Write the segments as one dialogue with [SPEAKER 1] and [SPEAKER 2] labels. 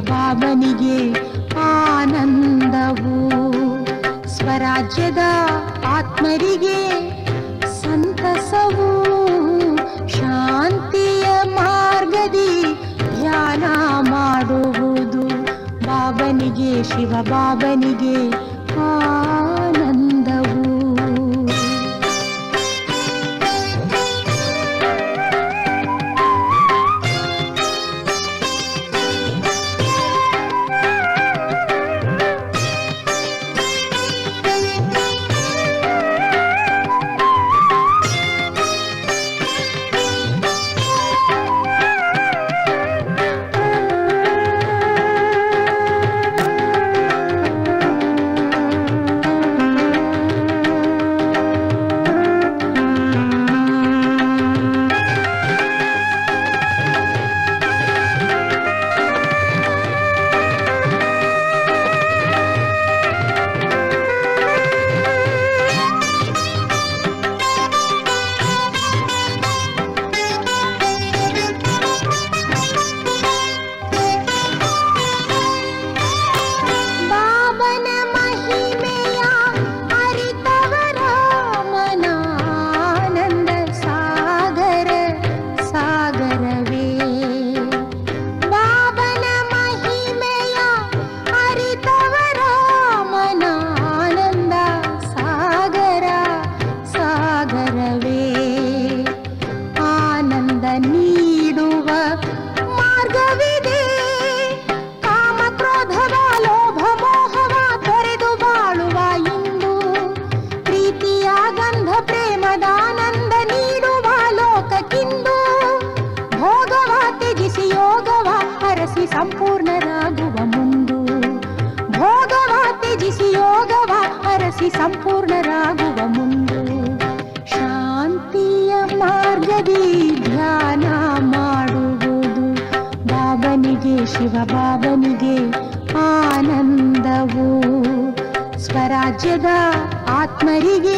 [SPEAKER 1] ಬಾಬನಿಗೆ ಆನಂದವು. ಸ್ವರಾಜ್ಯದ ಆತ್ಮರಿಗೆ ಸಂತಸವು. ಶಾಂತಿಯ ಮಾರ್ಗದಿ ಧ್ಯಾನ ಮಾಡುವುದು. ಬಾಬನಿಗೆ ಶಿವ ಬಾಬನಿಗೆ ಆ ಬಾಬನಿಗೆ ಆನಂದವು. ಸ್ವರಾಜ್ಯದ ಆತ್ಮರಿಗೆ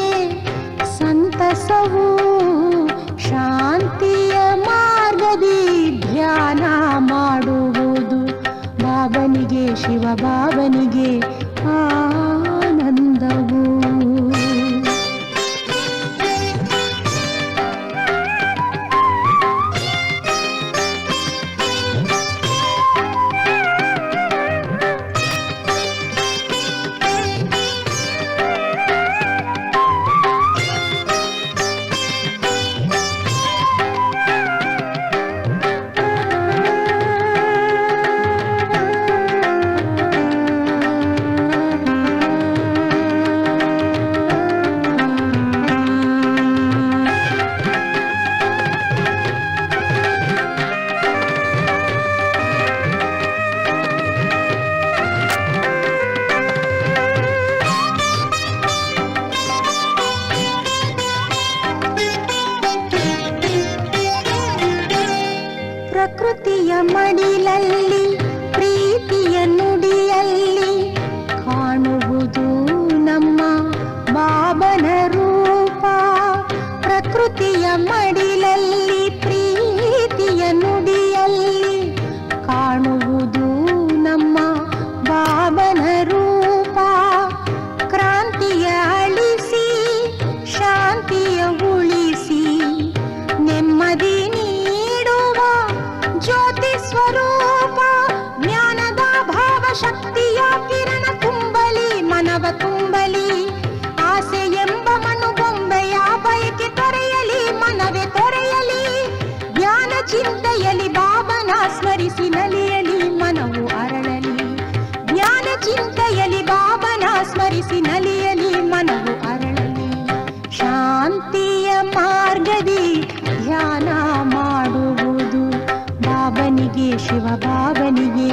[SPEAKER 1] ಶಿವಬಾಬನಿಗೆ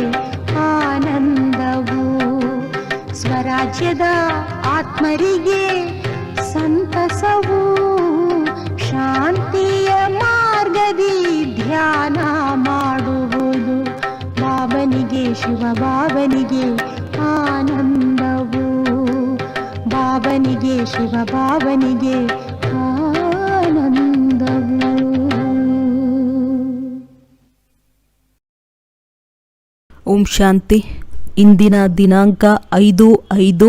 [SPEAKER 1] ಆನಂದವು. ಸ್ವರಾಜ್ಯದ ಆತ್ಮರಿಗೆ ಸಂತಸವು. ಶಾಂತಿಯ ಮಾರ್ಗದಿ ಧ್ಯಾನ ಮಾಡುವುದು. ಬಾಬನಿಗೆ ಶಿವಬಾಬನಿಗೆ ಆನಂದವು. ಬಾಬನಿಗೆ ಶಿವಬಾಬನಿಗೆ
[SPEAKER 2] ಓಂ ಶಾಂತಿ. ಇಂದಿನ ದಿನಾಂಕ ಐದು ಐದು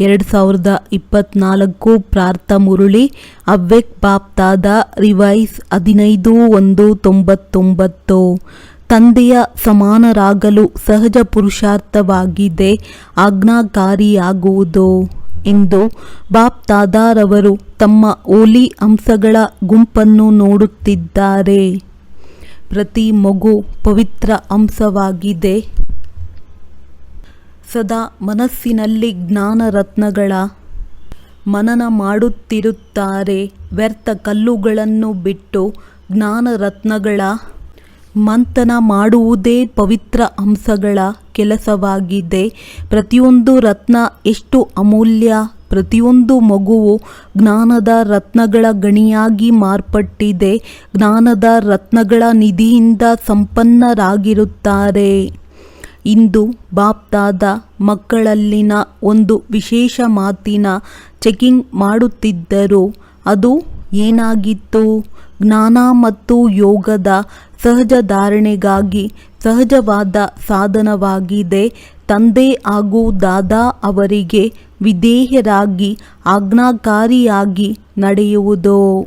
[SPEAKER 2] ಎರಡು ಸಾವಿರದ ಇಪ್ಪತ್ನಾಲ್ಕು ಪ್ರಾರ್ಥ ಮುರುಳಿ. ಅವ್ವೆಕ್ ಬಾಪ್ತಾದ ರಿವೈಸ್ ಹದಿನೈದು ಒಂದು ತೊಂಬತ್ತೊಂಬತ್ತು. ತಂದೆಯ ಸಮಾನರಾಗಲು ಸಹಜ ಪುರುಷಾರ್ಥವಾಗಿದೆ, ಆಜ್ಞಾಕಾರಿಯಾಗುವುದು. ಎಂದು ಬಾಪ್ ತಾದಾರವರು ತಮ್ಮ ಓಲಿ ಅಂಶಗಳ ಗುಂಪನ್ನು ನೋಡುತ್ತಿದ್ದಾರೆ. ಪ್ರತಿ ಮಗು ಪವಿತ್ರ ಅಂಶವಾಗಿದೆ. ಸದಾ ಮನಸ್ಸಿನಲ್ಲಿ ಜ್ಞಾನರತ್ನಗಳ ಮನನ ಮಾಡುತ್ತಿರುತ್ತಾರೆ. ವ್ಯರ್ಥ ಕಲ್ಲುಗಳನ್ನು ಬಿಟ್ಟು ಜ್ಞಾನರತ್ನಗಳ ಮಂಥನ ಮಾಡುವುದೇ ಪವಿತ್ರ ಅಂಶಗಳ ಕೆಲಸವಾಗಿದೆ. ಪ್ರತಿಯೊಂದು ರತ್ನ ಎಷ್ಟು ಅಮೂಲ್ಯ ಪ್ರತಿಯೊಂದು ಮಗುವು ಜ್ಞಾನದ ರತ್ನಗಳ ಗಣಿಯಾಗಿ ಮಾರ್ಪಟ್ಟಿದೆ. ಜ್ಞಾನದ ರತ್ನಗಳ ನಿಧಿಯಿಂದ ಸಂಪನ್ನರಾಗಿರುತ್ತಾರೆ. ಇಂದು ಬಾಪ್ತಾದ ಮಕ್ಕಳಲ್ಲಿನ ಒಂದು ವಿಶೇಷ ಮಾತಿನ ಚೆಕಿಂಗ್ ಮಾಡುತ್ತಿದ್ದರು. ಅದು ಏನಾಗಿತ್ತು? ಜ್ಞಾನ ಮತ್ತು ಯೋಗದ ಸಹಜ ಧಾರಣೆಗಾಗಿ ಸಹಜವಾದ ಸಾಧನವಾಗಿದೆ. ತಂದೆ ಹಾಗೂ ದಾದಾ ಅವರಿಗೆ ವಿಧೇಯರಾಗಿ, ಆಜ್ಞಾಕಾರಿಯಾಗಿ ನಡೆಯುವುದು?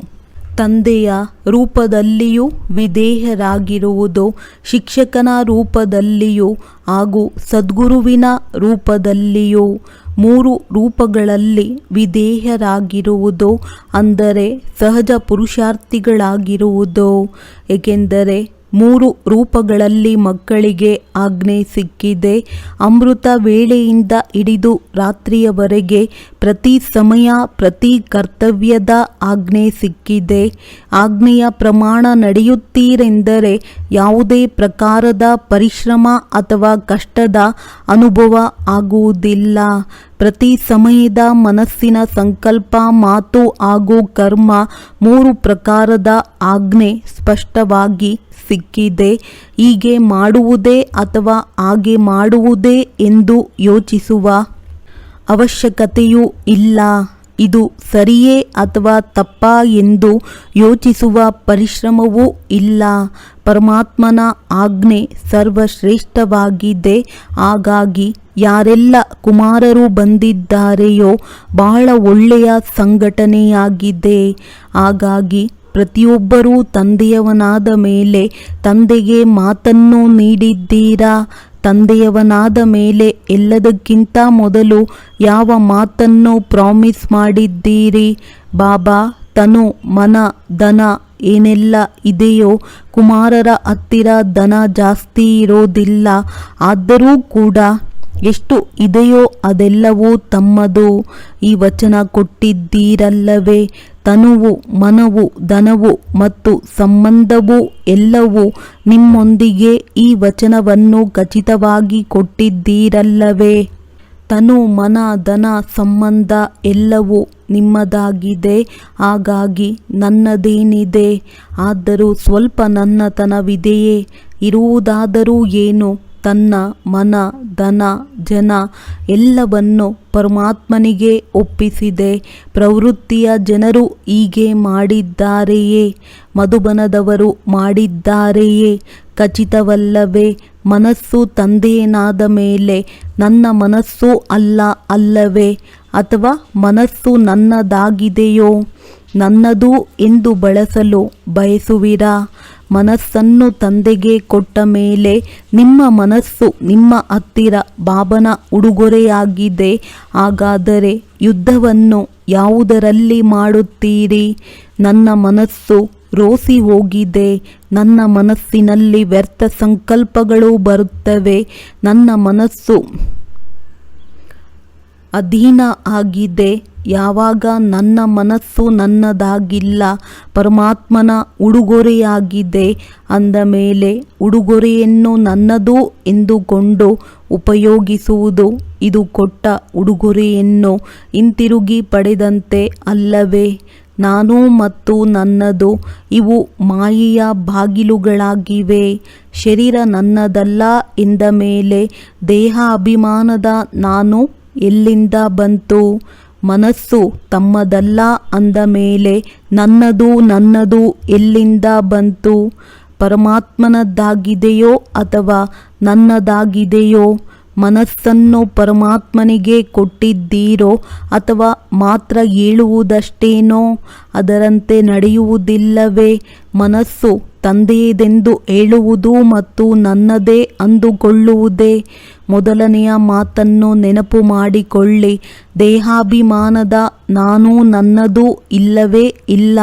[SPEAKER 2] ತಂದೆಯ ರೂಪದಲ್ಲಿಯೂ ವಿಧೇಯರಾಗಿರುವುದು? ಶಿಕ್ಷಕನ ರೂಪದಲ್ಲಿಯೂ ಹಾಗೂ ಸದ್ಗುರುವಿನ ರೂಪದಲ್ಲಿಯೂ ಮೂರು ರೂಪಗಳಲ್ಲಿ ವಿಧೇಯರಾಗಿರುವುದು? ಅಂದರೆ ಸಹಜ ಪುರುಷಾರ್ಥಿಗಳಾಗಿರುವುದು? ಏಕೆಂದರೆ ಮೂರು ರೂಪಗಳಲ್ಲಿ ಮಕ್ಕಳಿಗೆ ಆಜ್ಞೆ ಸಿಕ್ಕಿದೆ. ಅಮೃತ ವೇಳೆಯಿಂದ ಹಿಡಿದು ರಾತ್ರಿಯವರೆಗೆ ಪ್ರತಿ ಸಮಯ ಪ್ರತಿ ಕರ್ತವ್ಯದ ಆಜ್ಞೆ ಸಿಕ್ಕಿದೆ. ಆಜ್ಞೆಯ ಪ್ರಮಾಣ ನಡೆಯುತ್ತೀರೆಂದರೆ ಯಾವುದೇ ಪ್ರಕಾರದ ಪರಿಶ್ರಮ ಅಥವಾ ಕಷ್ಟದ ಅನುಭವ ಆಗುವುದಿಲ್ಲ. ಪ್ರತಿ ಸಮಯದ ಮನಸ್ಸಿನ ಸಂಕಲ್ಪ, ಮಾತು ಹಾಗೂ ಕರ್ಮ ಮೂರು ಪ್ರಕಾರದ ಆಜ್ಞೆ ಸ್ಪಷ್ಟವಾಗಿ ಸಿಕ್ಕಿದೆ, ಹೀಗೆ ಮಾಡುವುದೇ ಅಥವಾ ಹಾಗೆ ಮಾಡುವುದೇ ಎಂದು ಯೋಚಿಸುವ ಅವಶ್ಯಕತೆಯೂ ಇಲ್ಲ. ಇದು ಸರಿಯೇ ಅಥವಾ ತಪ್ಪಾ ಎಂದು ಯೋಚಿಸುವ ಪರಿಶ್ರಮವೂ ಇಲ್ಲ. ಪರಮಾತ್ಮನ ಆಜ್ಞೆ ಸರ್ವಶ್ರೇಷ್ಠವಾಗಿದೆ. ಹಾಗಾಗಿ ಯಾರೆಲ್ಲ ಕುಮಾರರು ಬಂದಿದ್ದಾರೆಯೋ ಬಹಳ ಒಳ್ಳೆಯ ಸಂಘಟನೆಯಾಗಿದೆ. ಹಾಗಾಗಿ ಪ್ರತಿಯೊಬ್ಬರೂ ತಂದೆಯವನಾದ ಮೇಲೆ ತಂದೆಗೆ ಮಾತನ್ನು ನೀಡಿದ್ದೀರಾ? ತಂದೆಯವನಾದ ಮೇಲೆ ಎಲ್ಲದಕ್ಕಿಂತ ಮೊದಲು ಯಾವ ಮಾತನ್ನು ಪ್ರಾಮಿಸ್ ಮಾಡಿದ್ದೀರಿ? ಬಾಬಾ, ತನು ಮನ, ದನ ಏನೆಲ್ಲ ಇದೆಯೋ ಕುಮಾರರ ಹತ್ತಿರ ದನ ಜಾಸ್ತಿ ಇರೋದಿಲ್ಲ, ಆದರೂ ಕೂಡ ಎಷ್ಟು ಇದೆಯೋ ಅದೆಲ್ಲವೂ ತಮ್ಮದು. ಈ ವಚನ ಕೊಟ್ಟಿದ್ದೀರಲ್ಲವೇ? ತನುವು ಮನವು, ಧನವು ಮತ್ತು ಸಂಬಂಧವು ಎಲ್ಲವೂ ನಿಮ್ಮೊಂದಿಗೆ ಈ ವಚನವನ್ನು ಖಚಿತವಾಗಿ ಕೊಟ್ಟಿದ್ದೀರಲ್ಲವೇ. ತನು, ಮನ, ಧನ, ಸಂಬಂಧ ಎಲ್ಲವೂ ನಿಮ್ಮದಾಗಿದೆ, ಹಾಗಾಗಿ ನನ್ನದೇನಿದೆ? ಆದರೂ ಸ್ವಲ್ಪ ನನ್ನತನವಿದೆಯೇ? ಇರುವುದಾದರೂ ಏನು? ತನ್ನ ಮನ, ಧನ, ಜನ ಎಲ್ಲವನ್ನು ಪರಮಾತ್ಮನಿಗೆ ಒಪ್ಪಿಸಿದೆ. ಪ್ರವೃತ್ತಿಯ ಜನರು ಹೀಗೆ ಮಾಡಿದ್ದಾರೆಯೇ? ಮಧುಬನದವರು ಮಾಡಿದ್ದಾರೆಯೇ? ಖಚಿತವಲ್ಲವೇ, ಮನಸ್ಸು ತಂದೆಯನಾದ ಮೇಲೆ ನನ್ನ ಮನಸ್ಸು ಅಲ್ಲ ಅಲ್ಲವೇ? ಅಥವಾ ಮನಸ್ಸು ನನ್ನದಾಗಿದೆಯೋ? ನನ್ನದು ಎಂದು ಬಳಸಲು ಬಯಸುವಿರಾ? ಮನಸ್ಸನ್ನು ತಂದೆಗೆ ಕೊಟ್ಟ ಮೇಲೆ ನಿಮ್ಮ ಮನಸ್ಸು ನಿಮ್ಮ ಹತ್ತಿರ ಬಾಬನ ಉಡುಗೊರೆಯಾಗಿದೆ. ಹಾಗಾದರೆ ಯುದ್ಧವನ್ನು ಯಾವುದರಲ್ಲಿ ಮಾಡುತ್ತೀರಿ? ನನ್ನ ಮನಸ್ಸು ರೋಸಿ ಹೋಗಿದೆ. ನನ್ನ ಮನಸ್ಸಿನಲ್ಲಿ ವ್ಯರ್ಥ ಸಂಕಲ್ಪಗಳು ಬರುತ್ತವೆ. ನನ್ನ ಮನಸ್ಸು ಅಧೀನ ಆಗಿದೆ. ಯಾವಾಗ ನನ್ನ ಮನಸ್ಸು ನನ್ನದಾಗಿಲ್ಲ, ಪರಮಾತ್ಮನ ಉಡುಗೊರೆಯಾಗಿದೆ ಅಂದ ಮೇಲೆ ಉಡುಗೊರೆಯನ್ನು ನನ್ನದು ಎಂದುಕೊಂಡು ಉಪಯೋಗಿಸುವುದು ಇದು ಕೊಟ್ಟ ಉಡುಗೊರೆಯನ್ನು ಹಿಂತಿರುಗಿ ಪಡೆದಂತೆ ಅಲ್ಲವೇ. ನಾನು ಮತ್ತು ನನ್ನದು ಇವು ಮಾಯೆಯ ಬಾಗಿಲುಗಳಾಗಿವೆ. ಶರೀರ ನನ್ನದಲ್ಲ ಎಂದ ಮೇಲೆ ದೇಹ ಅಭಿಮಾನದ ನಾನು ಎಲ್ಲಿಂದ ಬಂತು? ಮನಸ್ಸು ತಮ್ಮದಲ್ಲ ಅಂದ ಮೇಲೆ ನನ್ನದು ನನ್ನದು ಎಲ್ಲಿಂದ ಬಂತು? ಪರಮಾತ್ಮನದ್ದಾಗಿದೆಯೋ ಅಥವಾ ನನ್ನದಾಗಿದೆಯೋ? ಮನಸ್ಸನ್ನು ಪರಮಾತ್ಮನಿಗೆ ಕೊಟ್ಟಿದ್ದೀರೋ ಅಥವಾ ಮಾತ್ರ ಹೇಳುವುದಷ್ಟೇನೋ? ಅದರಂತೆ ನಡೆಯುವುದಿಲ್ಲವೇ? ಮನಸ್ಸು ತಂದೆಯದೆಂದು ಹೇಳುವುದು ಮತ್ತು ನನ್ನದೇ ಅಂದುಕೊಳ್ಳುವುದೇ? ಮೊದಲನೆಯ ಮಾತನ್ನು ನೆನಪು ಮಾಡಿಕೊಳ್ಳಿ. ದೇಹಾಭಿಮಾನದ ನಾನು ನನ್ನದು ಇಲ್ಲವೇ ಇಲ್ಲ.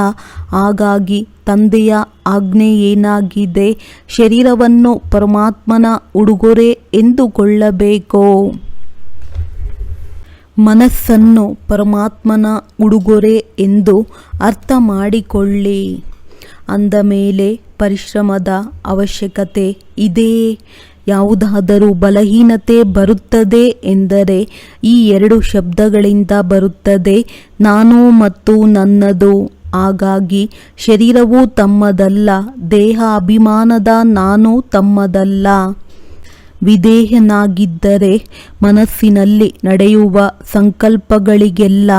[SPEAKER 2] ಹಾಗಾಗಿ ತಂದೆಯ ಆಜ್ಞೆ ಏನಾಗಿದೆ? ಶರೀರವನ್ನು ಪರಮಾತ್ಮನ ಉಡುಗೊರೆ ಎಂದುಕೊಳ್ಳಬೇಕು? ಮನಸ್ಸನ್ನು ಪರಮಾತ್ಮನ ಉಡುಗೊರೆ ಎಂದು ಅರ್ಥ ಮಾಡಿಕೊಳ್ಳಿ. ಅಂದ ಮೇಲೆ ಪರಿಶ್ರಮದ ಅವಶ್ಯಕತೆ ಇದೆಯೇ ಯಾವುದಾದರೂ ಬಲಹೀನತೆ ಬರುತ್ತದೆ ಎಂದರೆ ಈ ಎರಡು ಶಬ್ದಗಳಿಂದ ಬರುತ್ತದೆ, ನಾನು ಮತ್ತು ನನ್ನದು. ಹಾಗಾಗಿ ಶರೀರವು ತಮ್ಮದಲ್ಲ, ದೇಹ ಅಭಿಮಾನದ ನಾನು ತಮ್ಮದಲ್ಲ. ವಿಧೇಯನಾಗಿದ್ದರೆ ಮನಸ್ಸಿನಲ್ಲಿ ನಡೆಯುವ ಸಂಕಲ್ಪಗಳಿಗೆಲ್ಲ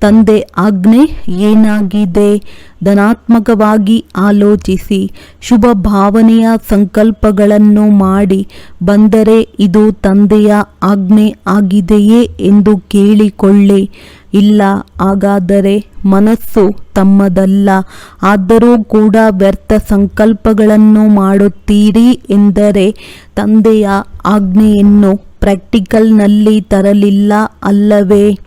[SPEAKER 2] ತಂದೆ ಆಜ್ಞೆ ಏನಾಗಿದೆ? ಧನಾತ್ಮಕವಾಗಿ ಆಲೋಚಿಸಿ, ಶುಭ ಭಾವನೆಯ ಸಂಕಲ್ಪಗಳನ್ನು ಮಾಡಿ, ಬಂದರೆ ಇದು ತಂದೆಯ ಆಜ್ಞೆ ಆಗಿದೆಯೇ ಎಂದು ಕೇಳಿಕೊಳ್ಳಿ. ಇಲ್ಲ ಹಾಗಾದರೆ ಮನಸ್ಸು ತಮ್ಮದಲ್ಲ. ಆದರೂ ಕೂಡ ವ್ಯರ್ಥ ಸಂಕಲ್ಪಗಳನ್ನು ಮಾಡುತ್ತೀರಿ ಎಂದರೆ ತಂದೆಯ ಆಜ್ಞೆಯನ್ನು ಪ್ರಾಕ್ಟಿಕಲ್ನಲ್ಲಿ ತರಲಿಲ್ಲ ಅಲ್ಲವೇ?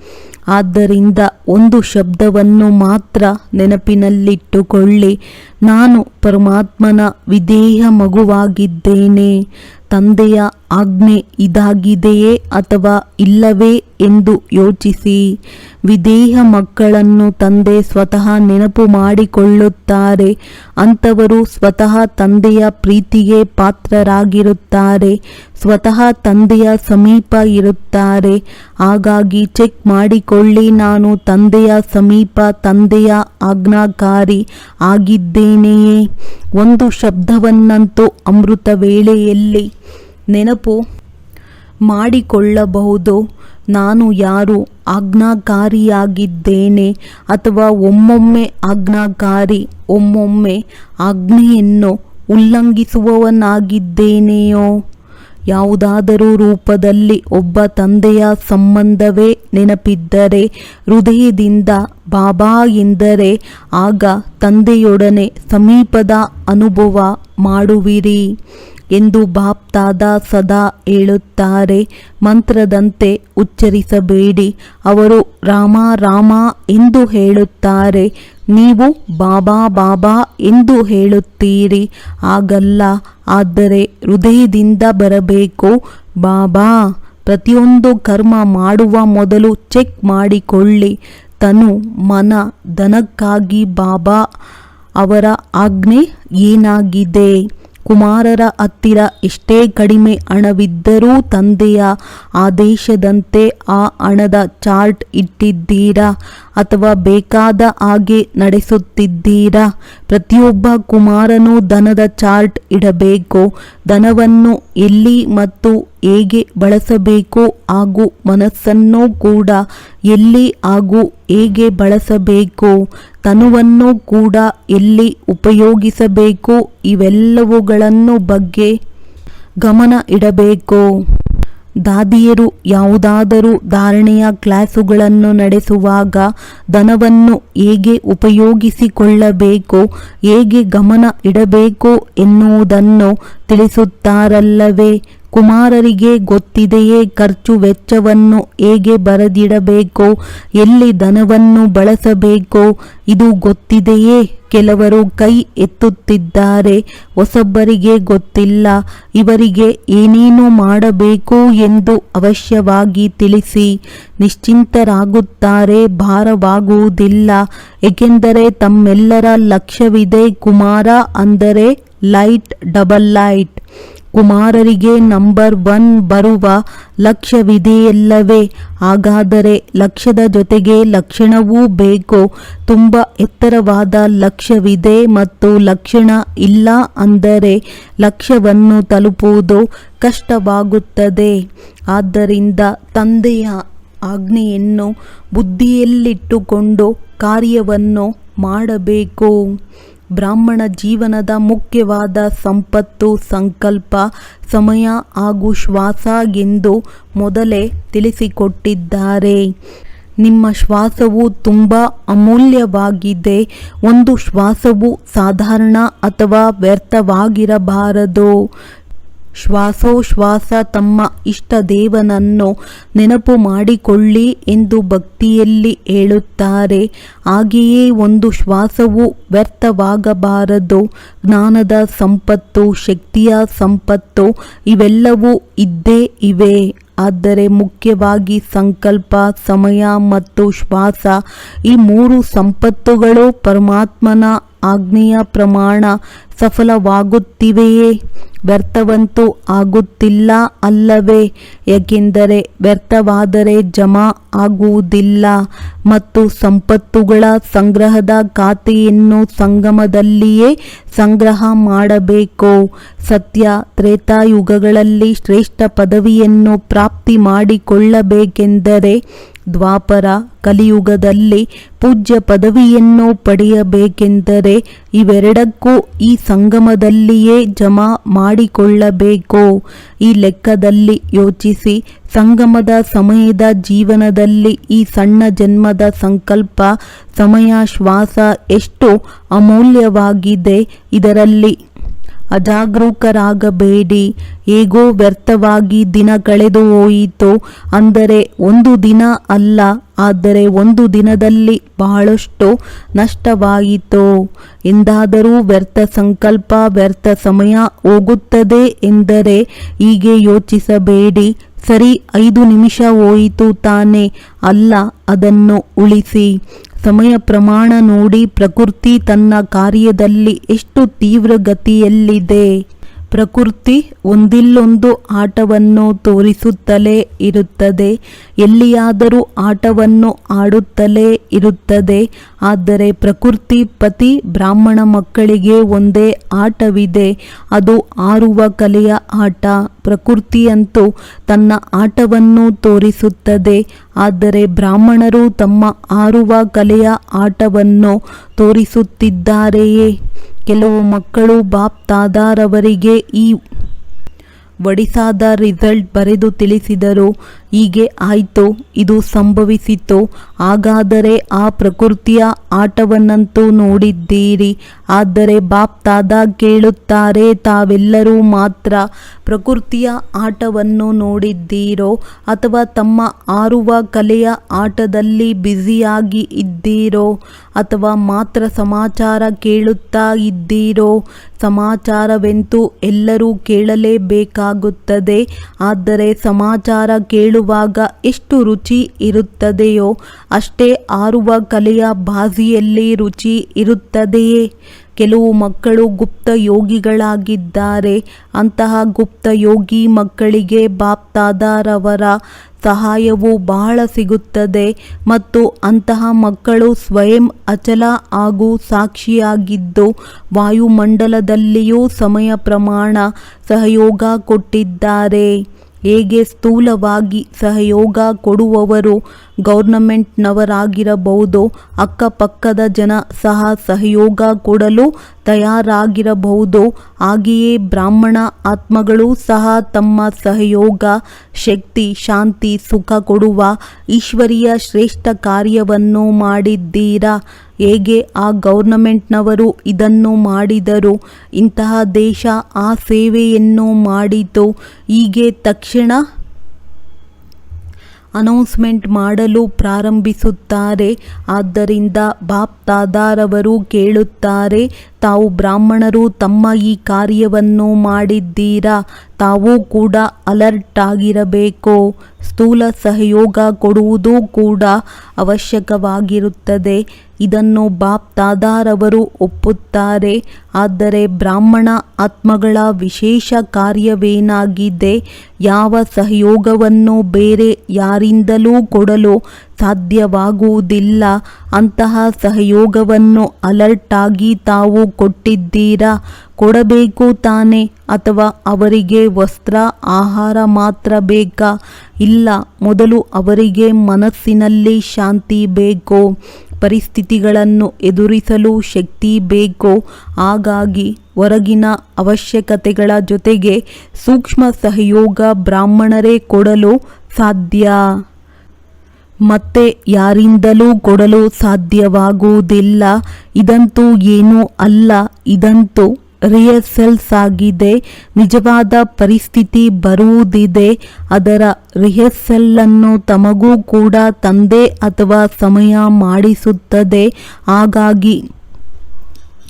[SPEAKER 2] ಆದ್ದರಿಂದ ಒಂದು ಶಬ್ದವನ್ನು ಮಾತ್ರ ನೆನಪಿನಲ್ಲಿಟ್ಟುಕೊಳ್ಳಿ. ನಾನು ಪರಮಾತ್ಮನ ವಿಧೇಯ ಮಗುವಾಗಿದ್ದೇನೆ. ತಂದೆಯ ಆಜ್ಞೆ ಇದಾಗಿದೆಯೇ ಅಥವಾ ಇಲ್ಲವೇ ಎಂದು ಯೋಚಿಸಿ. ವಿಧೇಯ ಮಕ್ಕಳನ್ನು ತಂದೆ ಸ್ವತಃ ನೆನಪು ಮಾಡಿಕೊಳ್ಳುತ್ತಾರೆ. ಅಂಥವರು ಸ್ವತಃ ತಂದೆಯ ಪ್ರೀತಿಗೆ ಪಾತ್ರರಾಗಿರುತ್ತಾರೆ. ಸ್ವತಃ ತಂದೆಯ ಸಮೀಪ ಇರುತ್ತಾರೆ. ಹಾಗಾಗಿ ಚೆಕ್ ಮಾಡಿಕೊಳ್ಳಿ, ನಾನು ತಂದೆಯ ಸಮೀಪ ತಂದೆಯ ಆಜ್ಞಾಕಾರಿ ಆಗಿದ್ದೇನೆಯೇ ಒಂದು ಶಬ್ದವನ್ನಂತೂ ಅಮೃತ ವೇಳೆಯಲ್ಲಿ ನೆನಪು ಮಾಡಿಕೊಳ್ಳಬಹುದು. ನಾನು ಯಾರು? ಆಜ್ಞಾಕಾರಿಯಾಗಿದ್ದೇನೆ ಅಥವಾ ಒಮ್ಮೊಮ್ಮೆ ಆಜ್ಞಾಕಾರಿ, ಒಮ್ಮೊಮ್ಮೆ ಆಜ್ಞೆಯನ್ನು ಉಲ್ಲಂಘಿಸುವವನಾಗಿದ್ದೇನೆಯೋ? ಯಾವುದಾದರೂ ರೂಪದಲ್ಲಿ ಒಬ್ಬ ತಂದೆಯ ಸಂಬಂಧವೇ ನೆನಪಿದ್ದರೆ ಹೃದಯದಿಂದ ಬಾಬಾ ಎಂದರೆ ಆಗ ತಂದೆಯೊಡನೆ ಸಮೀಪದ ಅನುಭವ ಮಾಡುವಿರಿ. ಎಂದು ಬಾಪ್ತಾದ ಸದಾ ಹೇಳುತ್ತಾರೆ. ಮಂತ್ರದಂತೆ ಉಚ್ಚರಿಸಬೇಡಿ. ಅವರು ರಾಮ ರಾಮ ಎಂದು ಹೇಳುತ್ತಾರೆ. ನೀವು ಬಾಬಾ ಬಾಬಾ ಎಂದು ಹೇಳುತ್ತೀರಿ. ಆಗಲ್ಲ ಆದರೆ ಹೃದಯದಿಂದ ಬರಬೇಕು. ಬಾಬಾ, ಪ್ರತಿಯೊಂದು ಕರ್ಮ ಮಾಡುವ ಮೊದಲು ಚೆಕ್ ಮಾಡಿಕೊಳ್ಳಿ. ತನು ಮನ ದನಕ್ಕಾಗಿ ಬಾಬಾ ಅವರ ಆಜ್ಞೆ ಏನಾಗಿದೆ? ಕುಮಾರರ ಹತ್ತಿರ ಎಷ್ಟೇ ಕಡಿಮೆ ಹಣವಿದ್ದರೂ ತಂದೆಯ ಆದೇಶದಂತೆ ಆ ಹಣದ ಚಾರ್ಟ್ ಇಟ್ಟಿದ್ದೀರಾ? ಅಥವಾ ಬೇಕಾದ ಹಾಗೆ ನಡೆಸುತ್ತಿದ್ದೀರಾ? ಪ್ರತಿಯೊಬ್ಬ ಕುಮಾರನು ದನದ ಚಾರ್ಟ್ ಇಡಬೇಕು? ದನವನ್ನು ಎಲ್ಲಿ ಮತ್ತು ಹೇಗೆ ಬಳಸಬೇಕು? ಹಾಗೂ ಮನಸ್ಸನ್ನು ಕೂಡ ಎಲ್ಲಿ ಹಾಗೂ ಹೇಗೆ ಬಳಸಬೇಕು? ತನುವನ್ನು ಕೂಡ ಎಲ್ಲಿ ಉಪಯೋಗಿಸಬೇಕು? ಇವೆಲ್ಲವುಗಳನ್ನು ಬಗ್ಗೆ ಗಮನ ಇಡಬೇಕು? ದಾದಿಯರು ಯಾವುದಾದರೂ ಧಾರಣೆಯ ಕ್ಲಾಸುಗಳನ್ನು ನಡೆಸುವಾಗ ಧನವನ್ನು ಹೇಗೆ ಉಪಯೋಗಿಸಿಕೊಳ್ಳಬೇಕು ಹೇಗೆ ಗಮನ ಇಡಬೇಕು ಎನ್ನುವುದನ್ನು ತಿಳಿಸುತ್ತಾರಲ್ಲವೇ? ಕುಮಾರರಿಗೆ ಗೊತ್ತಿದೆಯೇ ಖರ್ಚು ವೆಚ್ಚವನ್ನು ಹೇಗೆ ಬರೆದಿಡಬೇಕು, ಎಲ್ಲಿ ಧನವನ್ನು ಬಳಸಬೇಕು, ಇದು ಗೊತ್ತಿದೆಯೇ? ಕೆಲವರು ಕೈ ಎತ್ತುತ್ತಿದ್ದಾರೆ, ಹೊಸಬ್ಬರಿಗೆ ಗೊತ್ತಿಲ್ಲ, ಇವರಿಗೆ ಏನೇನು ಮಾಡಬೇಕು ಎಂದು ಅವಶ್ಯವಾಗಿ ತಿಳಿಸಿ ನಿಶ್ಚಿಂತರಾಗುತ್ತಾರೆ, ಭಾರವಾಗುವುದಿಲ್ಲ. ಏಕೆಂದರೆ ತಮ್ಮೆಲ್ಲರ ಲಕ್ಷ್ಯವಿದೆ ಕುಮಾರ ಅಂದರೆ ಲೈಟ್, ಡಬಲ್ ಲೈಟ್. ಕುಮಾರರಿಗೆ ನಂಬರ್ ಒನ್ ಬರುವ ಲಕ್ಷ್ಯವಿದೆಯಲ್ಲವೇ? ಹಾಗಾದರೆ ಲಕ್ಷ್ಯದ ಜೊತೆಗೆ ಲಕ್ಷಣವೂ ಬೇಕು? ತುಂಬ ಎತ್ತರವಾದ ಲಕ್ಷ್ಯವಿದೆ ಮತ್ತು ಲಕ್ಷಣ ಇಲ್ಲ ಅಂದರೆ ಲಕ್ಷ್ಯವನ್ನು ತಲುಪುವುದು ಕಷ್ಟವಾಗುತ್ತದೆ. ಆದ್ದರಿಂದ ತಂದೆಯ ಆಜ್ಞೆಯನ್ನು ಬುದ್ಧಿಯಲ್ಲಿಟ್ಟುಕೊಂಡು ಕಾರ್ಯವನ್ನು ಮಾಡಬೇಕು. ಬ್ರಾಹ್ಮಣ ಜೀವನದ ಮುಖ್ಯವಾದ ಸಂಪತ್ತು, ಸಂಕಲ್ಪ, ಸಮಯ ಹಾಗೂ ಶ್ವಾಸ ಎಂದು ಮೊದಲೇ ತಿಳಿಸಿಕೊಟ್ಟಿದ್ದಾರೆ. ನಿಮ್ಮ ಶ್ವಾಸವು ತುಂಬ ಅಮೂಲ್ಯವಾಗಿದೆ. ಒಂದು ಶ್ವಾಸವು ಸಾಧಾರಣ ಅಥವಾ ವ್ಯರ್ಥವಾಗಿರಬಾರದು. ಶ್ವಾಸೋಶ್ವಾಸ ತಮ್ಮ ಇಷ್ಟ ದೇವನನ್ನು ನೆನಪು ಮಾಡಿಕೊಳ್ಳಿ ಎಂದು ಭಕ್ತಿಯಲ್ಲಿ ಹೇಳುತ್ತಾರೆ. ಹಾಗೆಯೇ ಒಂದು ಶ್ವಾಸವು ವ್ಯರ್ಥವಾಗಬಾರದು. ಜ್ಞಾನದ ಸಂಪತ್ತು, ಶಕ್ತಿಯ ಸಂಪತ್ತು ಇವೆಲ್ಲವೂ ಇದ್ದೇ ಇವೆ. ಆದರೆ ಮುಖ್ಯವಾಗಿ ಸಂಕಲ್ಪ, ಸಮಯ ಮತ್ತು ಶ್ವಾಸ ಈ ಮೂರು ಸಂಪತ್ತುಗಳು ಪರಮಾತ್ಮನ ಆಜ್ಞೆಯ ಪ್ರಮಾಣ. ಸಫಲವಾಗುತ್ತಿವೆಯೇ? ವ್ಯರ್ಥವಂತೂ ಆಗುತ್ತಿಲ್ಲ ಅಲ್ಲವೇ? ಏಕೆಂದರೆ ವ್ಯರ್ಥವಾದರೆ ಜಮಾ ಆಗುವುದಿಲ್ಲ. ಮತ್ತು ಸಂಪತ್ತುಗಳ ಸಂಗ್ರಹದ ಖಾತೆಯನ್ನು ಸಂಗಮದಲ್ಲಿಯೇ ಸಂಗ್ರಹ ಮಾಡಬೇಕು. ಸತ್ಯ ತ್ರೇತಾಯುಗಗಳಲ್ಲಿ ಶ್ರೇಷ್ಠ ಪದವಿಯನ್ನು ಪ್ರಾಪ್ತಿ ಮಾಡಿಕೊಳ್ಳಬೇಕೆಂದರೆ ದ್ವಾಪರ ಕಲಿಯುಗದಲ್ಲಿ ಪೂಜ್ಯ ಪದವಿಯನ್ನು ಪಡೆಯಬೇಕೆಂದರೆ ಇವೆರಡಕ್ಕೂ ಈ ಸಂಗಮದಲ್ಲಿಯೇ ಜಮಾ ಮಾಡಿಕೊಳ್ಳಬೇಕು? ಈ ಲೆಕ್ಕದಲ್ಲಿ ಯೋಚಿಸಿ. ಸಂಗಮದ ಸಮಯದ ಜೀವನದಲ್ಲಿ ಈ ಸಣ್ಣ ಜನ್ಮದ ಸಂಕಲ್ಪ ಸಮಯ ಶ್ವಾಸ ಎಷ್ಟು ಅಮೂಲ್ಯವಾಗಿದೆ. ಇದರಲ್ಲಿ ಅಜಾಗರೂಕರಾಗಬೇಡಿ. ಹೇಗೋ ವ್ಯರ್ಥವಾಗಿ ದಿನ ಕಳೆದು ಹೋಯಿತು, ಅಂದರೆ ಒಂದು ದಿನ ಅಲ್ಲ, ಆದರೆ ಒಂದು ದಿನದಲ್ಲಿ ಬಹಳಷ್ಟು ನಷ್ಟವಾಯಿತು. ಎಂದಾದರೂ ವ್ಯರ್ಥ ಸಂಕಲ್ಪ, ವ್ಯರ್ಥ ಸಮಯ ಹೋಗುತ್ತದೆ ಎಂದರೆ ಹೀಗೆ ಯೋಚಿಸಬೇಡಿ. ಸರಿ, ಐದು ನಿಮಿಷ ಹೋಯಿತು ತಾನೆ, ಅಲ್ಲ, ಅದನ್ನು ಉಳಿಸಿ. ಸಮಯ ಪ್ರಮಾಣ ನೋಡಿ ಪ್ರಕೃತಿ ತನ್ನ ಕಾರ್ಯದಲ್ಲಿ ಎಷ್ಟು ತೀವ್ರಗತಿಯಲ್ಲಿದೆ ಪ್ರಕೃತಿ ಒಂದಿಲ್ಲೊಂದು ಆಟವನ್ನು ತೋರಿಸುತ್ತಲೇ ಇರುತ್ತದೆ. ಎಲ್ಲಿಯಾದರೂ ಆಟವನ್ನು ಆಡುತ್ತಲೇ ಇರುತ್ತದೆ. ಆದರೆ ಪ್ರಕೃತಿ ಪತಿ ಬ್ರಾಹ್ಮಣ ಮಕ್ಕಳಿಗೆ ಒಂದೇ ಆಟವಿದೆ. ಅದು ಆರುವ ಕಲೆಯ ಆಟ. ಪ್ರಕೃತಿಯಂತೂ ತನ್ನ ಆಟವನ್ನು ತೋರಿಸುತ್ತದೆ. ಆದರೆ ಬ್ರಾಹ್ಮಣರು ತಮ್ಮ ಆರುವ ಕಲೆಯ ಆಟವನ್ನು ತೋರಿಸುತ್ತಿದ್ದಾರೆಯೇ? ಕೆಲವು ಮಕ್ಕಳು ಬಾಪ್ ತಾದಾರವರಿಗೆ ಈ ಒಡಿಸಾದ ರಿಸಲ್ಟ್ ಬರೆದು ತಿಳಿಸಿದರು. ಹೀಗೆ ಆಯಿತು, ಇದು ಸಂಭವಿಸಿತು ಹಾಗಾದರೆ ಆ ಪ್ರಕೃತಿಯ ಆಟವನ್ನಂತೂ ನೋಡಿದ್ದೀರಿ. ಆದರೆ ಬಾಪ್ ತಾದ ಕೇಳುತ್ತಾರೆ, ತಾವೆಲ್ಲರೂ ಮಾತ್ರ ಪ್ರಕೃತಿಯ ಆಟವನ್ನು ನೋಡಿದ್ದೀರೋ ಅಥವಾ ತಮ್ಮ ಆರುವ ಕಲೆಯ ಆಟದಲ್ಲಿ ಬ್ಯುಸಿಯಾಗಿ ಇದ್ದೀರೋ ಅಥವಾ ಮಾತ್ರ ಸಮಾಚಾರ ಕೇಳುತ್ತಾ ಇದ್ದೀರೋ? ಸಮಾಚಾರವೆಂತೂ ಎಲ್ಲರೂ ಕೇಳಲೇಬೇಕಾಗುತ್ತದೆ ಆದರೆ ಸಮಾಚಾರ ಕೇಳುವಾಗ ಎಷ್ಟು ರುಚಿ ಇರುತ್ತದೆಯೋ ಅಷ್ಟೇ ಆರುವ ಕಲೆಯ ಬಾಜಿಯಲ್ಲಿ ರುಚಿ ಇರುತ್ತದೆಯೇ. ಕೆಲವು ಮಕ್ಕಳು ಗುಪ್ತ ಯೋಗಿಗಳಾಗಿದ್ದಾರೆ. ಅಂತಹ ಗುಪ್ತ ಯೋಗಿ ಮಕ್ಕಳಿಗೆ ಬಾಪ್ತಾದಾರವರ ಸಹಾಯವು ಬಹಳ ಸಿಗುತ್ತದೆ ಮತ್ತು ಅಂತಹ ಮಕ್ಕಳು ಸ್ವಯಂ ಅಚಲ ಹಾಗೂ ಸಾಕ್ಷಿಯಾಗಿದ್ದು ವಾಯುಮಂಡಲದಲ್ಲಿಯೂ ಸಮಯ ಪ್ರಮಾಣ ಸಹಯೋಗ ಕೊಟ್ಟಿದ್ದಾರೆ. ಹೇಗೆ ಸ್ಥೂಲವಾಗಿ ಸಹಯೋಗ ಕೊಡುವವರು ಗೌರ್ನಮೆಂಟ್ನವರಾಗಿರಬಹುದು ಅಕ್ಕಪಕ್ಕದ ಜನ ಸಹ ಸಹಯೋಗ ಕೊಡಲು ತಯಾರಾಗಿರಬಹುದು ಹಾಗೆಯೇ ಬ್ರಾಹ್ಮಣ ಆತ್ಮಗಳು ಸಹ ತಮ್ಮ ಸಹಯೋಗ, ಶಕ್ತಿ, ಶಾಂತಿ, ಸುಖ ಕೊಡುವ ಈಶ್ವರಿಯ ಶ್ರೇಷ್ಠ ಕಾರ್ಯವನ್ನು ಮಾಡಿದ್ದೀರಾ? ಹೇಗೆ ಆ ಗೌರ್ನಮೆಂಟ್ನವರು ಇದನ್ನು ಮಾಡಿದರು, ಇಂತಹ ದೇಶ ಆ ಸೇವೆಯನ್ನು ಮಾಡಿತು, ಹೀಗೆ ತಕ್ಷಣ ಅನೌನ್ಸ್ಮೆಂಟ್ ಮಾಡಲು ಪ್ರಾರಂಭಿಸುತ್ತಾರೆ. ಆದ್ದರಿಂದ ಬಾಪ್ ತಾದಾರವರು ಕೇಳುತ್ತಾರೆ ತಾವು ಬ್ರಾಹ್ಮಣರು ತಮ್ಮ ಈ ಕಾರ್ಯವನ್ನು ಮಾಡಿದ್ದೀರಾ? ತಾವು ಕೂಡ ಅಲರ್ಟ್ ಆಗಿರಬೇಕು. ಸ್ಥೂಲ ಸಹಯೋಗ ಕೊಡುವುದು ಕೂಡ ಅವಶ್ಯಕವಾಗಿರುತ್ತದೆ. ಇದನ್ನು ಬಾಪ್ ತಾದಾರವರು ಒಪ್ಪುತ್ತಾರೆ. ಆದರೆ ಬ್ರಾಹ್ಮಣ ಆತ್ಮಗಳ ವಿಶೇಷ ಕಾರ್ಯವೇನಾಗಿದೆ? ಯಾವ ಸಹಯೋಗವನ್ನು ಬೇರೆ ಯಾರಿಂದಲೂ ಕೊಡಲು ಸಾಧ್ಯವಾಗುವುದಿಲ್ಲ. ಅಂತಹ ಸಹಯೋಗವನ್ನು ಅಲರ್ಟ್ ಆಗಿ ತಾವು ಕೊಟ್ಟಿದ್ದೀರಾ? ಕೊಡಬೇಕು ತಾನೆ ಅಥವಾ ಅವರಿಗೆ ವಸ್ತ್ರ, ಆಹಾರ ಮಾತ್ರ ಬೇಕಾ? ಇಲ್ಲ, ಮೊದಲು ಅವರಿಗೆ ಮನಸ್ಸಿನಲ್ಲಿ ಶಾಂತಿ ಬೇಕು? ಪರಿಸ್ಥಿತಿಗಳನ್ನು ಎದುರಿಸಲು ಶಕ್ತಿ ಬೇಕು? ಹಾಗಾಗಿ ಹೊರಗಿನ ಅವಶ್ಯಕತೆಗಳ ಜೊತೆಗೆ ಸೂಕ್ಷ್ಮ ಸಹಯೋಗ ಬ್ರಾಹ್ಮಣರೇ ಕೊಡಲು ಸಾಧ್ಯ. ಮತ್ತೆ ಯಾರಿಂದಲೂ ಕೊಡಲು ಸಾಧ್ಯವಾಗುವುದಿಲ್ಲ. ಇದಂತೂ ಏನೂ ಅಲ್ಲ. ಇದಂತೂ ರಿಹರ್ಸಲ್ಸ್ ಆಗಿದೆ ನಿಜವಾದ ಪರಿಸ್ಥಿತಿ ಬರುವುದಿದೆ. ಅದರ ರಿಹರ್ಸಲ್ಲನ್ನು ತಮಗೂ ಕೂಡ ತಂದೆ ಅಥವಾ ಸಮಯ ಮಾಡಿಸುತ್ತದೆ. ಹಾಗಾಗಿ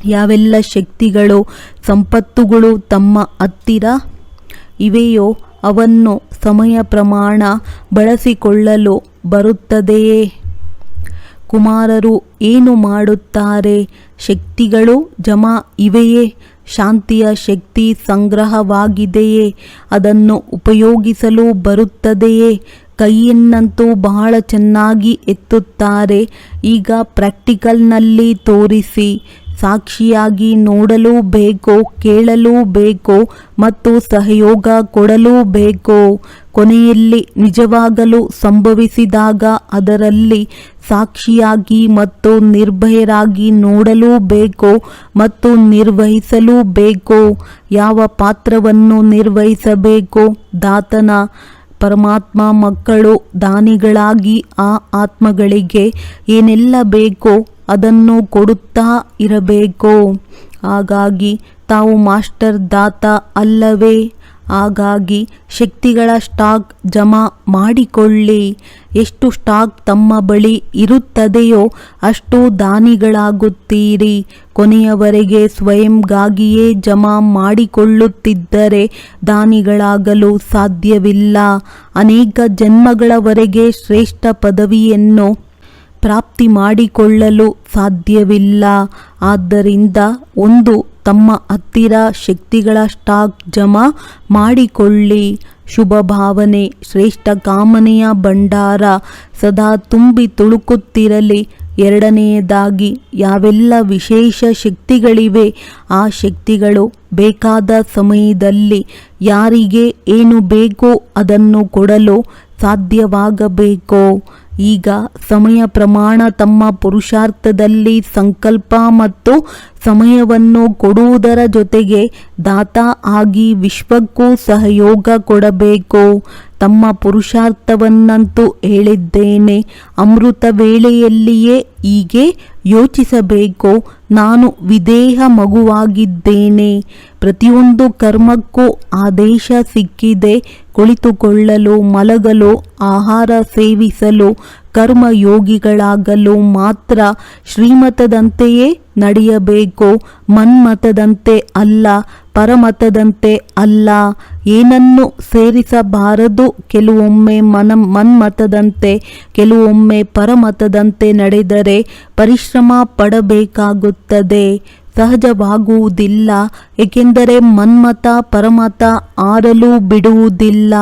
[SPEAKER 2] ಯಾವೆಲ್ಲ ಶಕ್ತಿಗಳು, ಸಂಪತ್ತುಗಳು ತಮ್ಮ ಹತ್ತಿರ ಇವೆಯೋ ಅವನ್ನು ಸಮಯ ಪ್ರಮಾಣ ಬಳಸಿಕೊಳ್ಳಲು ಬರುತ್ತದೆಯೇ? ಕುಮಾರರು ಏನು ಮಾಡುತ್ತಾರೆ? ಶಕ್ತಿಗಳು ಜಮಾ ಇವೆಯೇ? ಶಾಂತಿಯ ಶಕ್ತಿ ಸಂಗ್ರಹವಾಗಿದೆಯೇ? ಅದನ್ನು ಉಪಯೋಗಿಸಲು ಬರುತ್ತದೆಯೇ? ಕೈಯನ್ನಂತೂ ಬಹಳ ಚೆನ್ನಾಗಿ ಎತ್ತುತ್ತಾರೆ. ಈಗ ಪ್ರಾಕ್ಟಿಕಲ್ನಲ್ಲಿ ತೋರಿಸಿ. ಸಾಕ್ಷಿಯಾಗಿ ನೋಡಲೂ ಬೇಕೋ, ಕೇಳಲೂ ಬೇಕೋ ಮತ್ತು ಸಹಯೋಗ ಕೊಡಲೂ ಬೇಕೋ, ಕೊನೆಯಲ್ಲಿ ನಿಜವಾಗಲು ಸಂಭವಿಸಿದಾಗ ಅದರಲ್ಲಿ ಸಾಕ್ಷಿಯಾಗಿ ಮತ್ತು ನಿರ್ಭಯರಾಗಿ ನೋಡಲೂ ಬೇಕು ಮತ್ತು ನಿರ್ವಹಿಸಲೂ ಬೇಕೋ, ಯಾವ ಪಾತ್ರವನ್ನು ನಿರ್ವಹಿಸಬೇಕು, ದಾತನ ಪರಮಾತ್ಮ ಮಕ್ಕಳು ದಾನಿಗಳಾಗಿ ಆ ಆತ್ಮಗಳಿಗೆ ಏನೆಲ್ಲ ಬೇಕೋ ಅದನ್ನು ಕೊಡುತ್ತಾ ಇರಬೇಕು? ಹಾಗಾಗಿ ತಾವು ಮಾಸ್ಟರ್ ದಾತ ಅಲ್ಲವೇ? ಹಾಗಾಗಿ ಶಕ್ತಿಗಳ ಸ್ಟಾಕ್ ಜಮಾ ಮಾಡಿಕೊಳ್ಳಿ. ಎಷ್ಟು ಸ್ಟಾಕ್ ತಮ್ಮ ಬಳಿ ಇರುತ್ತದೆಯೋ ಅಷ್ಟು ದಾನಿಗಳಾಗುತ್ತೀರಿ. ಕೊನೆಯವರೆಗೆ ಸ್ವಯಂಗಾಗಿಯೇ ಜಮಾ ಮಾಡಿಕೊಳ್ಳುತ್ತಿದ್ದರೆ ದಾನಿಗಳಾಗಲು ಸಾಧ್ಯವಿಲ್ಲ. ಅನೇಕ ಜನ್ಮಗಳವರೆಗೆ ಶ್ರೇಷ್ಠ ಪದವಿಯನ್ನು ಪ್ರಾಪ್ತಿ ಮಾಡಿಕೊಳ್ಳಲು ಸಾಧ್ಯವಿಲ್ಲ. ಆದ್ದರಿಂದ ಒಂದು ತಮ್ಮ ಹತ್ತಿರ ಶಕ್ತಿಗಳ ಸ್ಟಾಕ್ ಜಮಾ ಮಾಡಿಕೊಳ್ಳಿ. ಶುಭ ಭಾವನೆ, ಶ್ರೇಷ್ಠ ಕಾಮನೆಯ ಭಂಡಾರ ಸದಾ ತುಂಬಿ ತುಳುಕುತ್ತಿರಲಿ. ಎರಡನೆಯದಾಗಿ, ಯಾವೆಲ್ಲ ವಿಶೇಷ ಶಕ್ತಿಗಳಿವೆ, ಆ ಶಕ್ತಿಗಳು ಬೇಕಾದ ಸಮಯದಲ್ಲಿ ಯಾರಿಗೆ ಏನು ಬೇಕೋ ಅದನ್ನು ಕೊಡಲು ಸಾಧ್ಯವಾಗಬೇಕು? ಈಗ ಸಮಯ ಪ್ರಮಾಣ ತಮ್ಮ ಪುರುಷಾರ್ಥದಲ್ಲಿ ಸಂಕಲ್ಪ ಮತ್ತು ಸಮಯವನ್ನು ಕೊಡುವುದರ ಜೊತೆಗೆ ದಾತ ಆಗಿ ವಿಶ್ವಕ್ಕೂ ಸಹಯೋಗ ಕೊಡಬೇಕು. ತಮ್ಮ ಪುರುಷಾರ್ಥವನ್ನಂತೂ ಹೇಳಿದ್ದೇನೆ. ಅಮೃತ ವೇಳೆಯಲ್ಲಿಯೇ ಹೀಗೆ ಯೋಚಿಸಬೇಕು. ನಾನು ವಿದೇಹ ಮಗುವಾಗಿದ್ದೇನೆ. ಪ್ರತಿಯೊಂದು ಕರ್ಮಕ್ಕೂ ಆದೇಶ ಸಿಕ್ಕಿದೆ. ಕುಳಿತುಕೊಳ್ಳಲು, ಮಲಗಲು, ಆಹಾರ ಸೇವಿಸಲು, ಕರ್ಮಯೋಗಿಗಳಾಗಲು ಮಾತ್ರ ಶ್ರೀಮತದಂತೆಯೇ ನಡೆಯಬೇಕು. ಮನ್ಮತದಂತೆ ಅಲ್ಲ ಪರಮತದಂತೆ ಅಲ್ಲ, ಏನನ್ನು ಸೇರಿಸಬಾರದು. ಕೆಲವೊಮ್ಮೆ ಮನ ಮನ್ಮತದಂತೆ ಕೆಲವೊಮ್ಮೆ ಪರಮತದಂತೆ ನಡೆದರೆ ಪರಿಶ್ರಮ ಪಡಬೇಕಾಗುತ್ತದೆ. ಸಹಜವಾಗುವುದಿಲ್ಲ, ಏಕೆಂದರೆ ಮನ್ಮತ ಪರಮತ ಆರಲು ಬಿಡುವುದಿಲ್ಲ.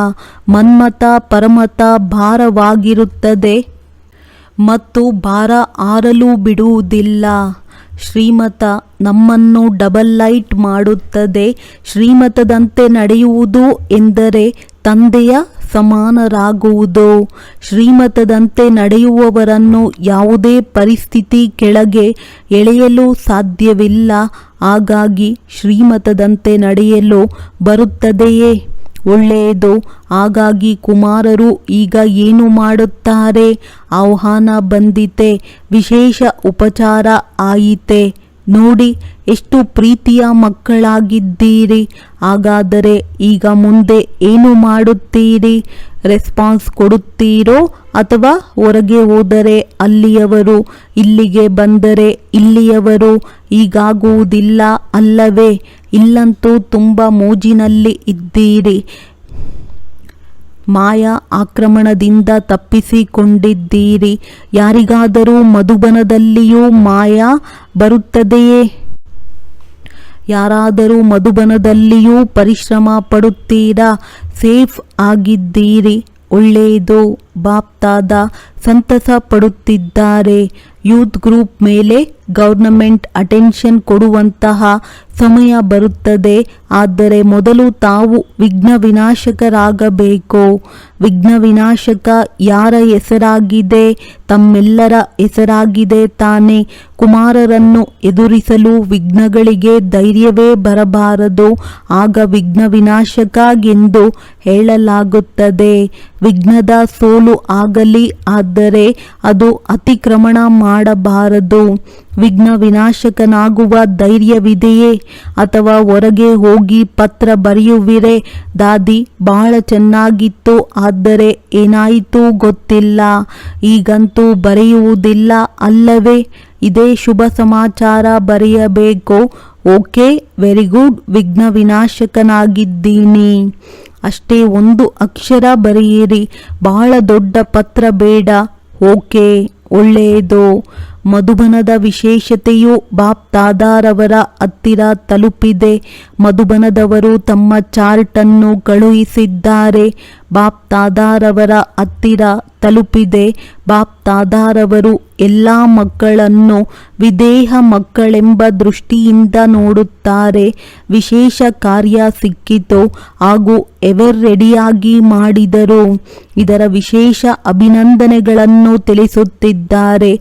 [SPEAKER 2] ಮನ್ಮತ ಪರಮತ ಭಾರವಾಗಿರುತ್ತದೆ ಮತ್ತು ಭಾರ ಆರಲು ಬಿಡುವುದಿಲ್ಲ. ಶ್ರೀಮತ ನಮ್ಮನ್ನು ಡಬಲ್ ಲೈಟ್ ಮಾಡುತ್ತದೆ. ಶ್ರೀಮತದಂತೆ ನಡೆಯುವುದು ಎಂದರೆ ತಂದೆಯ ಸಮಾನರಾಗುವುದು? ಶ್ರೀಮತದಂತೆ ನಡೆಯುವವರನ್ನು ಯಾವುದೇ ಪರಿಸ್ಥಿತಿ ಕೆಳಗೆ ಎಳೆಯಲು ಸಾಧ್ಯವಿಲ್ಲ. ಹಾಗಾಗಿ ಶ್ರೀಮತದಂತೆ ನಡೆಯಲು ಬರುತ್ತದೆಯೇ? ಒಳ್ಳೆಯದು. ಹಾಗಾಗಿ ಕುಮಾರರು ಈಗ ಏನು ಮಾಡುತ್ತಾರೆ? ಆಹ್ವಾನ ಬಂದಿತೆ. ವಿಶೇಷ ಉಪಚಾರ ಆಯಿತೆ. ನೋಡಿ ಎಷ್ಟು ಪ್ರೀತಿಯ ಮಕ್ಕಳಾಗಿದ್ದೀರಿ. ಹಾಗಾದರೆ ಈಗ ಮುಂದೆ ಏನು ಮಾಡುತ್ತೀರಿ? ರೆಸ್ಪಾನ್ಸ್ ಕೊಡುತ್ತೀರೋ ಅಥವಾ ಹೊರಗೆ ಹೋದರೆ ಅಲ್ಲಿಯವರು, ಇಲ್ಲಿಗೆ ಬಂದರೆ ಇಲ್ಲಿಯವರು ಈಗಾಗುವುದಿಲ್ಲ ಅಲ್ಲವೇ. ಇಲ್ಲಂತೂ ತುಂಬ ಮೋಜಿನಲ್ಲಿ ಇದ್ದೀರಿ. ಮಾಯಾ ಆಕ್ರಮಣದಿಂದ ತಪ್ಪಿಸಿಕೊಂಡಿದ್ದೀರಿ. ಯಾರಿಗಾದರೂ ಮಧುಬನದಲ್ಲಿಯೂ ಮಾಯಾ ಬರುತ್ತದೆಯೇ? ಯಾರಾದರೂ ಮಧುಬನದಲ್ಲಿಯೂ ಪರಿಶ್ರಮ ಪಡುತ್ತೀರಾ? ಸೇಫ್ ಆಗಿದ್ದೀರಿ. ಒಳ್ಳೆಯದು. ಬಾಪ್ತಾದ ಸಂತಸ ಪಡುತ್ತಿದ್ದಾರೆ. ಯೂತ್ ಗ್ರೂಪ್ ಮೇಲೆ ಗವರ್ನಮೆಂಟ್ ಅಟೆನ್ಷನ್ ಕೊಡುವಂತಹ ಸಮಯ ಬರುತ್ತದೆ. ಆದರೆ ಮೊದಲು ತಾವು ವಿಘ್ನ ವಿನಾಶಕರಾಗಬೇಕು. ವಿಘ್ನ ವಿನಾಶಕ ಯಾರ ಹೆಸರಾಗಿದೆ? ತಮ್ಮೆಲ್ಲರ ಹೆಸರಾಗಿದೆ ತಾನೇ. ಕುಮಾರರನ್ನು ಎದುರಿಸಲು ವಿಘ್ನಗಳಿಗೆ ಧೈರ್ಯವೇ ಬರಬಾರದು. ಆಗ ವಿಘ್ನ ವಿನಾಶಕ ಎಂದು ಹೇಳಲಾಗುತ್ತದೆ. ವಿಘ್ನದ ಸೋಲು ಆಗಲಿ, ಆದರೆ ಅದು ಅತಿಕ್ರಮಣ ಮಾಡಬಾರದು. ವಿಘ್ನ ವಿನಾಶಕನಾಗುವ ಧೈರ್ಯವಿದೆಯೇ? ಅಥವಾ ಹೊರಗೆ ಹೋಗಿ ಪತ್ರ ಬರೆಯುವಿರೆ? ದಾದಿ ಬಹಳ ಚೆನ್ನಾಗಿತ್ತು, ಆದರೆ ಏನಾಯಿತು ಗೊತ್ತಿಲ್ಲ. ಈಗಂತೂ ಬರೆಯುವುದಿಲ್ಲ ಅಲ್ಲವೇ? ಇದೇ ಶುಭ ಸಮಾಚಾರ ಬರೆಯಬೇಕು. ಓಕೆ, ವೆರಿ ಗುಡ್ ವಿಘ್ನ ವಿನಾಶಕನಾಗಿದ್ದೀನಿ ಅಷ್ಟೇ ಒಂದು ಅಕ್ಷರ ಬರೆಯಿರಿ. ಬಹಳ ದೊಡ್ಡ ಪತ್ರ ಬೇಡ. ಓಕೆ, ಒಳ್ಳೆಯದು. ಮಧುಬನದ ವಿಶೇಷತೆಯು ಬಾಪ್ ದಾದಾರವರ ಹತ್ತಿರ ತಲುಪಿದೆ. ಮಧುಬನದವರು ತಮ್ಮ ಚಾರ್ಟನ್ನು ಕಳುಹಿಸಿದ್ದಾರೆ. ಬಾಪ್ ದಾದಾರವರ ಹತ್ತಿರ ತಲುಪಿದೆ. ಬಾಪ್ ದಾದಾರವರು ಎಲ್ಲ ಮಕ್ಕಳನ್ನು ವಿದೇಹ ಮಕ್ಕಳೆಂಬ ದೃಷ್ಟಿಯಿಂದ ನೋಡುತ್ತಾರೆ. ವಿಶೇಷ ಕಾರ್ಯ ಸಿಕ್ಕಿತು. ಹಾಗೂ ಎವರ್ ರೆಡಿಯಾಗಿ ಮಾಡಿದರು. ಇದರ ವಿಶೇಷ ಅಭಿನಂದನೆಗಳನ್ನು ತಿಳಿಸುತ್ತಿದ್ದಾರೆ.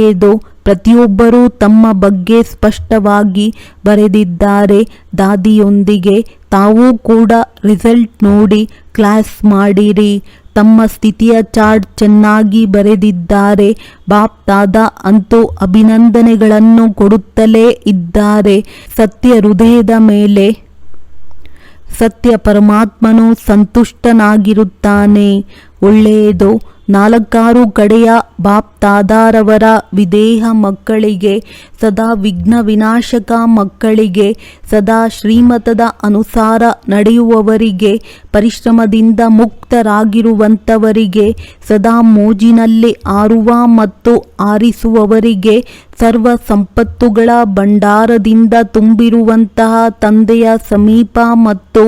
[SPEAKER 2] ಒಳ್ಳೆಯದು ಪ್ರತಿಯೊಬ್ಬರೂ ತಮ್ಮ ಬಗ್ಗೆ ಸ್ಪಷ್ಟವಾಗಿ ಬರೆದಿದ್ದಾರೆ. ದಾದಿಯೊಂದಿಗೆ ತಾವೂ ಕೂಡ ರಿಸಲ್ಟ್ ನೋಡಿ ಕ್ಲಾಸ್ ಮಾಡಿರಿ. ತಮ್ಮ ಸ್ಥಿತಿಯ ಚಾರ್ಟ್ ಚೆನ್ನಾಗಿ ಬರೆದಿದ್ದಾರೆ. ಬಾಪ್ ದಾದಾ ಅಂತೂ ಅಭಿನಂದನೆಗಳನ್ನು ಕೊಡುತ್ತಲೇ ಇದ್ದಾರೆ. ಸತ್ಯ ಹೃದಯದ ಮೇಲೆ ಸತ್ಯ ಪರಮಾತ್ಮನು ಸಂತುಷ್ಟನಾಗಿರುತ್ತಾನೆ. ಒಳ್ಳೆಯದು ನಾಲ್ಕಾರು ಕಡೆಯ ಬಾಪ್ತಾದಾರವರ ವಿದೇಹ ಮಕ್ಕಳಿಗೆ, ಸದಾ ವಿಘ್ನ ವಿನಾಶಕ ಮಕ್ಕಳಿಗೆ, ಸದಾ ಶ್ರೀಮತದ ಅನುಸಾರ ನಡೆಯುವವರಿಗೆ, ಪರಿಶ್ರಮದಿಂದ ಮುಕ್ತರಾಗಿರುವಂಥವರಿಗೆ ಸದಾ ಮೋಜಿನಲ್ಲಿ ಆರುವ ಮತ್ತು ಆರಿಸುವವರಿಗೆ, ಸರ್ವ ಸಂಪತ್ತುಗಳ ಭಂಡಾರದಿಂದ ತುಂಬಿರುವಂತಹ ತಂದೆಯ ಸಮೀಪ ಮತ್ತು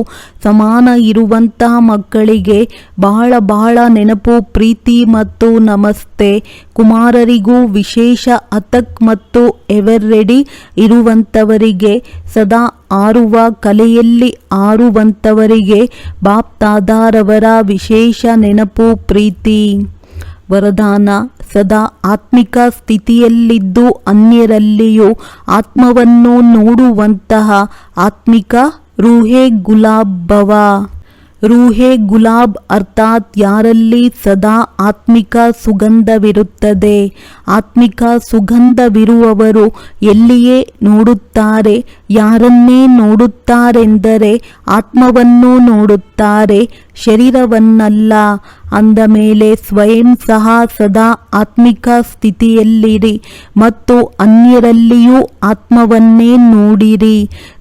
[SPEAKER 2] ಸಮಾನ ಇರುವಂತಹ ಮಕ್ಕಳಿಗೆ ಬಹಳ ಬಹಳ ನೆನಪು, ಪ್ರೀತಿ ಮತ್ತು ನಮಸ್ತೆ. ಕುಮಾರರಿಗೂ ವಿಶೇಷ ಅತಕ್ ಮತ್ತು ಎವರ್ ರೆಡಿ ಇರುವಂಥವರಿಗೆ ಸದಾ ಆರುವ ಕಲೆಯಲ್ಲಿ ಆರುವಂಥವರಿಗೆ ಬಾಪ್ತಾದಾರವರ ವಿಶೇಷ ನೆನಪು ಪ್ರೀತಿ. ವರದಾನ, ಸದಾ ಆತ್ಮಿಕ ಸ್ಥಿತಿಯಲ್ಲಿದ್ದು ಅನ್ಯರಲ್ಲಿಯೂ ಆತ್ಮವನ್ನು ನೋಡುವಂತಹ ಆತ್ಮಿಕ ರೂಹೆ ಗುಲಾಬ್ ಭವ ರೂಹೆ ಗುಲಾಬ್ ಅರ್ಥಾತ್ ಯಾರಲ್ಲಿ ಸದಾ ಆತ್ಮಿಕ ಸುಗಂಧವಿರುತ್ತದೆ. ಆತ್ಮಿಕ ಸುಗಂಧವಿರುವವರು ಎಲ್ಲಿಯೇ ನೋಡುತ್ತಾರೆ, ಯಾರನ್ನೇ ನೋಡುತ್ತಾರೆಂದರೆ ಆತ್ಮವನ್ನು ನೋಡುತ್ತಾರೆ, ಶರೀರವನ್ನಲ್ಲ. ಅಂದ ಮೇಲೆ ಸ್ವಯಂ ಸಹ ಸದಾ ಆತ್ಮಿಕ ಸ್ಥಿತಿಯಲ್ಲಿರಿ ಮತ್ತು ಅನ್ಯರಲ್ಲಿಯೂ ಆತ್ಮವನ್ನೇ ನೋಡಿರಿ.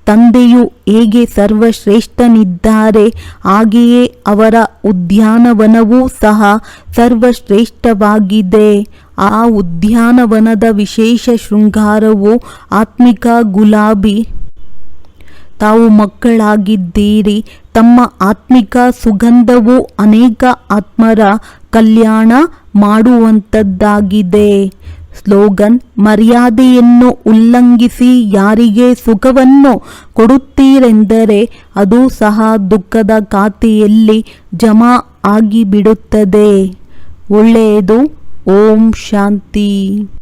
[SPEAKER 2] ತಂದೆಯು ಹೇಗೆ ಸರ್ವಶ್ರೇಷ್ಠನಿದ್ದಾರೆ, ಹಾಗೆಯೇ ಅವರ ಉದ್ಯಾನವನವೂ ಸಹ ಸರ್ವಶ್ರೇಷ್ಠವಾಗಿದೆ. ಆ ಉದ್ಯಾನವನದ ವಿಶೇಷ ಶೃಂಗಾರವು ಆತ್ಮಿಕ ಗುಲಾಬಿ. ತಾವು ಮಕ್ಕಳಾಗಿದ್ದೀರಿ, ತಮ್ಮ ಆತ್ಮಿಕ ಸುಗಂಧವು ಅನೇಕ ಆತ್ಮರ ಕಲ್ಯಾಣ ಮಾಡುವಂಥದ್ದಾಗಿದೆ. ಸ್ಲೋಗನ್, ಮರ್ಯಾದೆಯನ್ನು ಉಲ್ಲಂಘಿಸಿ ಯಾರಿಗೆ ಸುಖವನ್ನು ಕೊಡುತ್ತೀರೆಂದರೆ ಅದು ಸಹ ದುಃಖದ ಖಾತೆಯಲ್ಲಿ ಜಮಾ ಆಗಿಬಿಡುತ್ತದೆ. ಒಳ್ಳೆಯದು. ಓಂ ಶಾಂತಿ.